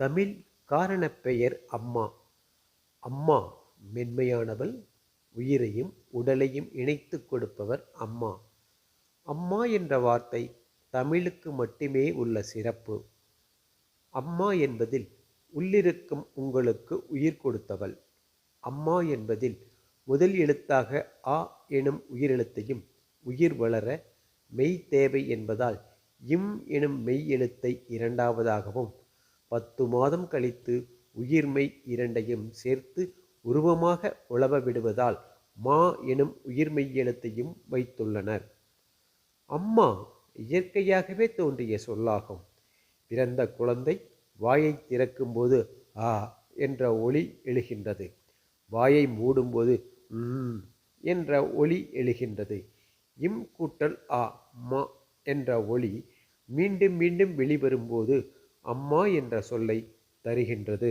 தமிழ் காரணப் பெயர் அம்மா. அம்மா மென்மையானவள் உயிரையும் உடலையும் இணைத்துக் கொடுப்பவர் அம்மா. அம்மா என்ற வார்த்தை தமிழுக்கு மட்டுமே உள்ள சிறப்பு. அம்மா என்பதில் உள்ளிருக்கும் உங்களுக்கு உயிர் கொடுத்தவள். அம்மா என்பதில் முதல் எழுத்தாக ஆ எனும் உயிரெழுத்தையும் உயிர் வளர மெய் தேவை என்பதால் இம் எனும் மெய் எழுத்தை இரண்டாவதாகவும் பத்து மாதம் கழித்து உயிர்மெய் இரண்டையும் சேர்த்து உருவமாக உழவ விடுவதால் மா எனும் உயிர்மெய் எழுத்தையும் வைத்துள்ளனர். அம்மா இயற்கையாகவே தோன்றிய சொல்லாகும். பிறந்த குழந்தை வாயை திறக்கும்போது ஆ என்ற ஒளி எழுகின்றது. வாயை மூடும்போது ம் என்ற ஒலி எழுகின்றது. இம் கூட்டல் ஆ மா என்ற ஒளி மீண்டும் மீண்டும் வெளிவரும்போது அம்மா என்ற சொல்லை தருகின்றது.